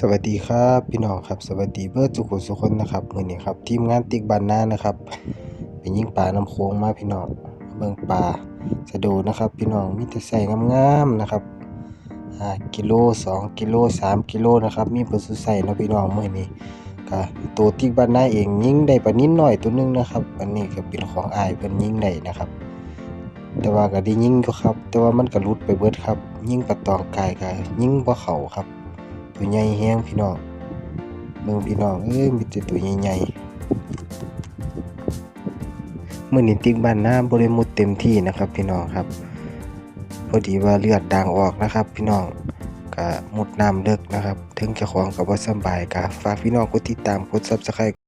สวัสดีครับพี่น้องครับสวัสดีเบิร์ดสุขุสุคนนะครับมือนี้ครับทีมงานติ๊กบ้านนานะครับไปยิงปลาน้ำโขงมาพี่น้องเบิ่งปลาสะโดนะครับ พี่น้องมีแต่ใส่งามๆนะครับกิโล2กิโล3กิโลนะครับ มีเบิดสุใส่นะพี่น้องมือนี้ก็ตัวติ๊กบ้านนาเองยิงได้ปลานิดหน่อยตัวหนึงนะครับอันนี้ก็เป็นของอายเพิ่นยิงได้นะครับ แต่ว่าก็ได้ยิงอยู่ครับ แต่ว่ามันก็หลุดไปเบิดครับ ยิงปลาตองกายก็ยิงบ่เขาครับ ตัวใหญ่แฮงพี่น้องเบิ่งพี่น้องเอ้ยมีแต่ตัวใหญ่ๆเมื่อนี้ติ๊กบ้านน้าบริมุดเต็มที่นะครับพี่น้องครับ พอดีว่าเลือดด่างออกนะครับ พี่น้องก็มุดน้ำเลิกนะครับ ถึงจะของกับว่าสบายก็ฝากพี่น้องกดติดตามกดซับสไครต์